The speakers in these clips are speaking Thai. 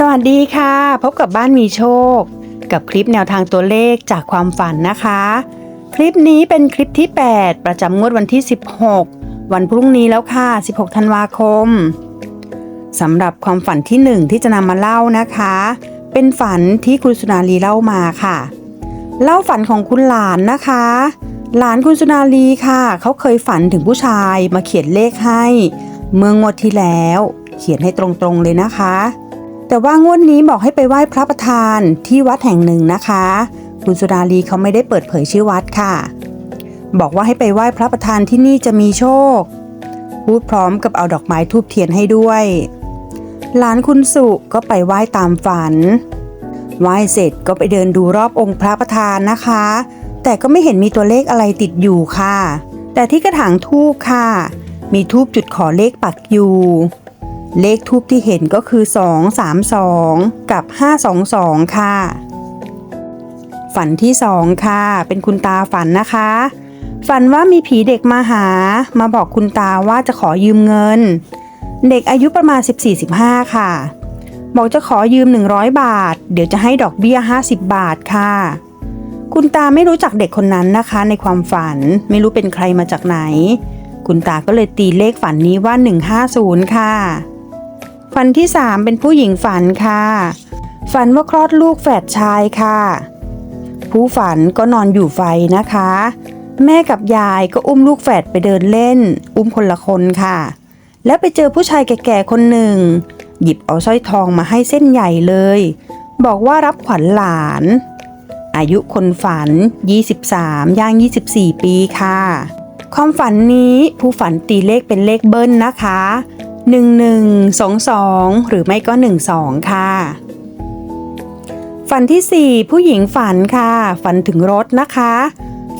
สวัสดีค่ะ พบกับบ้านมีโชค กับคลิปแนวทางตัวเลขจากความฝันนะคะ คลิปนี้เป็นคลิปที่ 8 ประจำงวดวันที่ 16 วันพรุ่งนี้แล้วค่ะ 16 ธันวาคมสำหรับความฝันที่ 1 ที่จะนำมาเล่านะคะ เป็นฝันที่คุณสุนารีเล่ามาค่ะ เล่าฝันของคุณหลานนะคะ หลานคุณสุนารีค่ะ เขาเคยฝันถึงผู้ชายมาเขียนเลขให้ เมื่องวดที่แล้ว เขียนให้ตรงๆเลยนะคะ แต่ว่างวดนี้บอกให้ไปไหว้พระประธานที่วัดแห่งหนึ่งนะคะ คุณสุดารีเขาไม่ได้เปิดเผยชื่อวัดค่ะ บอกว่าให้ไปไหว้พระประธานที่นี่จะมีโชค พูดพร้อมกับเอาดอกไม้ทูบเทียนให้ด้วย หลานคุณสุก็ไปไหว้ตามฝัน ไหว้เสร็จก็ไปเดินดูรอบองค์พระประธานนะคะ แต่ก็ไม่เห็นมีตัวเลขอะไรติดอยู่ค่ะ แต่ที่กระถางทูบค่ะ มีทูบจุดขอเลขปักอยู่ เลขทูบที่เห็นก็คือ 232 กับ 522 ค่ะ ฝันที่ 2 ค่ะ เป็นคุณตาฝันนะคะ ฝันว่ามีผีเด็กมาหา มาบอกคุณตาว่าจะขอยืมเงิน เด็กอายุประมาณ 14-15 ค่ะ บอกจะขอยืม 100 บาท เดี๋ยวจะให้ดอกเบี้ย 50 บาทค่ะ คุณตาไม่รู้จักเด็กคนนั้นนะคะ ในความฝันไม่รู้เป็นใครมาจากไหนคุณตาก็เลยตีเลขฝันนี้ว่า 150 ค่ะ ฝันที่ 3 เป็นผู้หญิงฝันค่ะ ฝันว่าคลอดลูกแฝดชายค่ะ ผู้ฝันก็นอนอยู่ไฟนะคะ แม่กับยายก็อุ้มลูกแฝดไปเดินเล่น อุ้มคนละคนค่ะ แล้วไปเจอผู้ชายแก่ๆคนหนึ่ง หยิบเอาสร้อยทองมาให้เส้นใหญ่เลย บอกว่ารับขวัญหลาน อายุคนฝัน 23 ย่าง 24 ปีค่ะ ความฝันนี้ผู้ฝันตีเลขเป็นเลขเบิ้ลนะคะ 11 22 หรือไม่ก็ 12 ค่ะ ฝันที่ 4 ผู้หญิงฝันค่ะ ฝันถึงรถนะคะ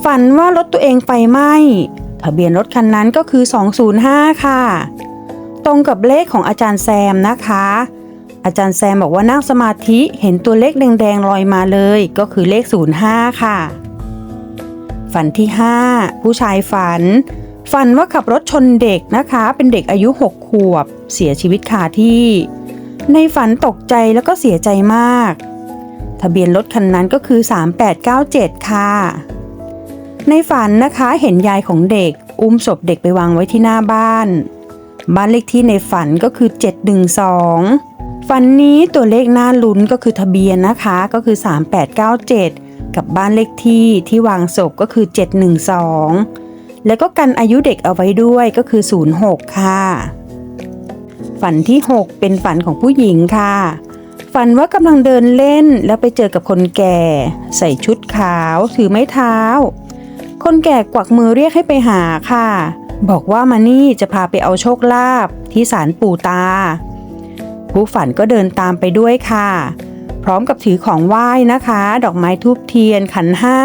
ฝันว่ารถตัวเองไฟไหม้ทะเบียนรถคันนั้นก็คือ 205 ค่ะ ตรงกับเลขของอาจารย์แซมนะคะ อาจารย์แซมบอกว่านั่งสมาธิเห็นตัวเลขแดงๆลอยมาเลย ก็คือเลข 05 ค่ะ ฝันที่ 5 ผู้ชายฝัน ฝันว่าขับรถชนเด็กนะคะ เป็นเด็กอายุ 6 ขวบ เสียชีวิตคาที่ ในฝันตกใจแล้วก็เสียใจมาก ทะเบียนรถคันนั้นก็คือ 3897 ค่ะ ในฝันนะคะเห็นยายของเด็ก อุ้มศพเด็กไปวางไว้ที่หน้าบ้าน บ้านเลขที่ในฝันก็คือ 712 ฝันนี้ตัวเลขหน้าลุ้นก็คือทะเบียนนะคะก็คือ 3897 กับบ้านเลขที่ที่วางศพก็คือ 712 แล้วก็กันอายุเด็กเอาไว้ด้วยก็คือ 06 ค่ะ ฝันที่ 6 เป็นฝันของผู้หญิงค่ะ ฝันว่ากำลังเดินเล่นแล้วไปเจอกับคนแก่ ใส่ชุดขาวถือไม้เท้า คนแก่กวักมือเรียกให้ไปหาค่ะ บอกว่ามานี่จะพาไปเอาโชคลาภที่ศาลปู่ตา ผู้ฝันก็เดินตามไปด้วยค่ะ พร้อมกับถือของไหว้นะคะ ดอกไม้ทูบเทียนขันห้า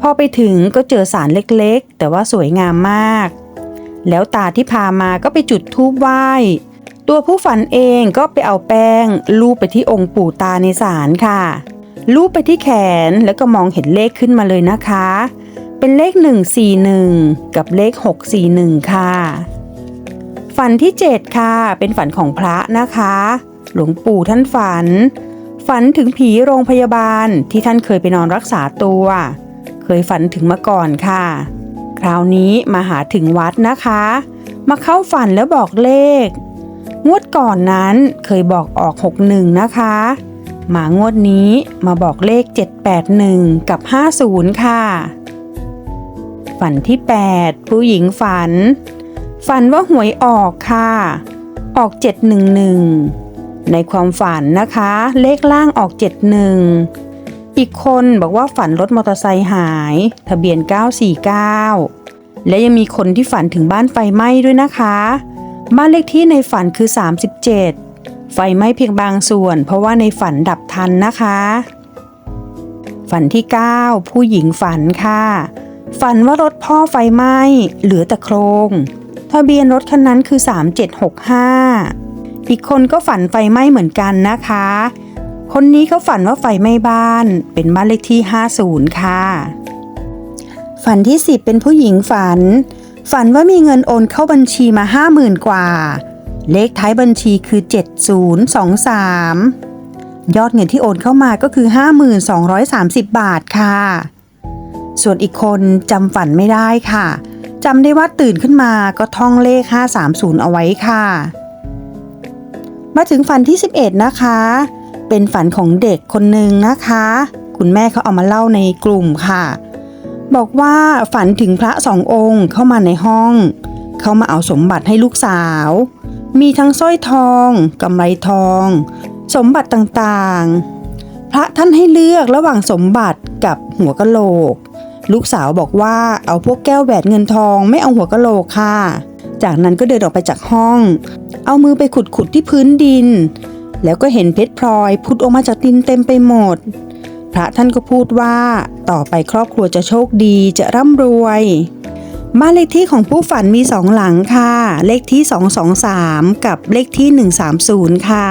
พอไปถึงก็เจอสารเล็กๆ แต่ว่าสวยงามมาก แล้วตาที่พามาก็ไปจุดธูปไหว้ ตัวผู้ฝันเองก็ไปเอาแป้ง ลูบไปที่องค์ปู่ตาในศาลค่ะ ลูบไปที่แขนแล้วก็มองเห็นเลขขึ้นมาเลยนะคะ เป็นเลข 141 กับเลข 641 ค่ะ ฝันที่ 7 ค่ะ เป็นฝันของพระนะคะ หลวงปู่ท่านฝัน ฝันถึงผีโรงพยาบาลที่ท่านเคยไปนอนรักษาตัว เคยฝันถึงมาก่อนค่ะ คราวนี้มาหาถึงวัดนะคะ มาเข้าฝันแล้วบอกเลข งวดก่อนนั้นเคยบอกออก 61 นะคะ มางวดนี้มาบอกเลข 781 กับ 50 ค่ะ ฝันที่ 8 ผู้หญิงฝัน ฝันว่าหวยออกค่ะ ออก 711 ในความฝันนะคะ เลขล่างออก 71 อีกคนบอกว่าฝันรถมอเตอร์ไซค์หาย ทะเบียน 949 และยังมีคนที่ฝันถึงบ้านไฟไหม้ด้วยนะคะ บ้านเลขที่ในฝันคือ 37 ไฟไหม้เพียงบางส่วน เพราะว่าในฝันดับทันนะคะ ฝันที่ 9 ผู้หญิงฝันค่ะ ฝันว่ารถพ่อไฟไหม้เหลือแต่โครง ทะเบียนรถคันนั้นคือ 3765 อีกคนก็ฝันไฟไหม้เหมือนกันนะคะ คนนี้เขาฝันว่าไฟไหม้บ้าน เป็นบ้านเลขที่ 50 ค่ะ ฝันที่ 10 เป็นผู้หญิงฝัน ฝันว่ามีเงินโอนเข้าบัญชีมา 50,000 กว่า เลขท้ายบัญชีคือ 7023 ยอดเงินที่โอนเข้ามาก็คือ 5230 บาทค่ะ ส่วนอีกคนจำฝันไม่ได้ค่ะจำได้ว่าตื่นขึ้นมาก็ท่องเลข 530 เอาไว้ค่ะ มาถึงฝันที่ 11 นะคะ เป็นฝันของเด็กคนหนึ่งนะคะ คุณแม่เขาเอามาเล่าในกลุ่มค่ะ บอกว่าฝันถึงพระสององค์เข้ามาในห้อง เขามาเอาสมบัติให้ลูกสาว มีทั้งสร้อยทองกำไรทอง สมบัติต่างๆ พระท่านให้เลือกระหว่างสมบัติกับหัวกะโหลก ลูกสาวบอกว่าเอาพวกแก้วแหวนเงินทองไม่เอาหัวกะโหลกค่ะ จากนั้นก็เดินออกไปจากห้อง เอามือไปขุดๆที่พื้นดิน แล้วก็เห็นเพชรพลอยพุดออกมาจากดินเต็มไปหมด พระท่านก็พูดว่าต่อไปครอบครัวจะโชคดีจะร่ำรวยบ้านเลขที่ของผู้ฝันมีสองหลังค่ะ เลขที่ 223 กับเลขที่ 130 ค่ะ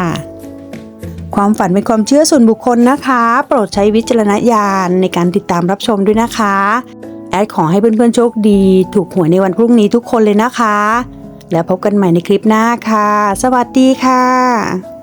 ความฝันเป็นความเชื่อส่วนบุคคลนะคะ โปรดใช้วิจารณญาณในการติดตามรับชมด้วยนะคะ แอดขอให้เพื่อนๆโชคดี ถูกหวยในวันพรุ่งนี้ทุกคนเลยนะคะ แล้วพบกันใหม่ในคลิปหน้าค่ะ สวัสดีค่ะ